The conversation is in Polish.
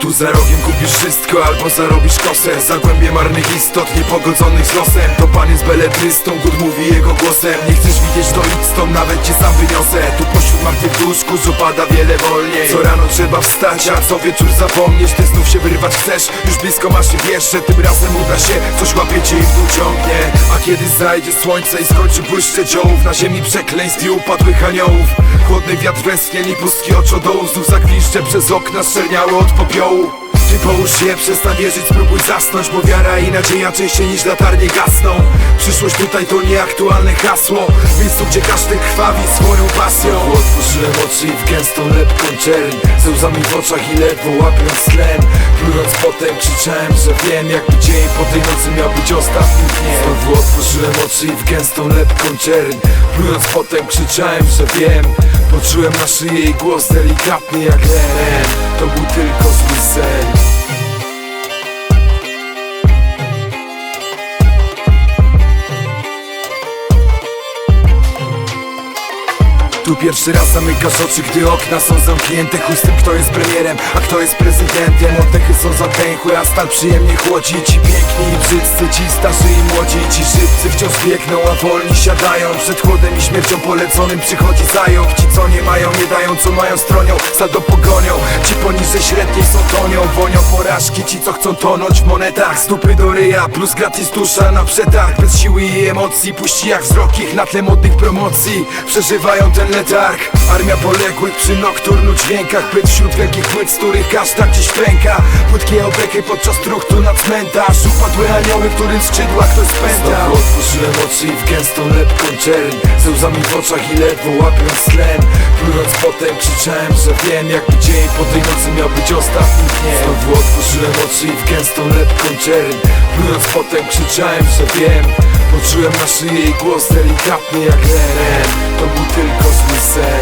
Tu za rogiem kupisz wszystko albo zarobisz kosę. Zagłębie marnych istot niepogodzonych z losem. To pan jest beletrystą, Good mówi jego głosem. Nie chcesz widzieć to idź stąd, nawet cię sam wyniosę. Tu pośród martwych dusz kurz opada wiele wolniej. Co rano trzeba wstać, a co wieczór zapomnieć. Ty znów się wyrwać chcesz, już blisko masz i wiesz Że tym razem uda się, coś łapie cię i w dół ciągnie. A kiedy zajdzie słońce i skończy błyszcze dziołów Na ziemi przekleństw i upadłych aniołów. Chłodny wiatr westchnie i pustki oczodołów Znów przez okna szczerniały od ty połóż się, przestań wierzyć, spróbuj zasnąć Bo wiara i nadzieja częściej niż latarnie gasną. Przyszłość tutaj to nieaktualne hasło W miejscu, gdzie każdy krwawi swoją pasją. Otworzyłem oczy i w gęstą lepką czerń Ze łzami w oczach i ledwo łapiąc tlen. Plując potem krzyczałem, że wiem Jakby dzień po tej nocy miał być ostatnim dniem. Znowu otworzyłem oczy i w gęstą lepką czerń Plując potem krzyczałem, że wiem. Poczułem na szyi jej głos delikatny jak len. To był tylko zły sen Pierwszy raz zamykasz oczy, gdy okna są zamknięte. Chuj z tym, kto jest premierem, a kto jest prezydentem? Oddechy są zatęchłe, a stal przyjemnie chłodzi. Ci piękni i brzydcy, ci starzy i młodzi. Ci szybcy wciąż biegną, a wolni siadają. Przed chłodem i śmiercią poleconym przychodzi zając Ci co nie mają, nie dają, co mają stronią Stado pogonią, ci poniżej średniej są tonią Wonią porażki, ci co chcą tonąć w monetach Stupy do ryja, plus gratis dusza na przetarg Bez siły i emocji, puści jak wzrok ich na tle modnych promocji. Przeżywają ten Armia poległych przy nokturnu dźwiękach Pyt wśród wielkich płyt, z których każda gdzieś pęka. Płytkie opieky podczas truchtu na cmentarz. Upadłe anioły, którym skrzydła ktoś spętał. Znowu otworzyłem oczy i w gęstą lepką czerń Ze łzami w oczach i ledwo łapiąc tlen. Plując potem krzyczałem, że wiem Jakby dzień po tej nocy miał być ostatnim dniem. Znowu otworzyłem oczy i w gęstą lepką czerń Plując potem krzyczałem, że wiem Poczułem na szyi jej głos delikatny jak len To był tylko zły sen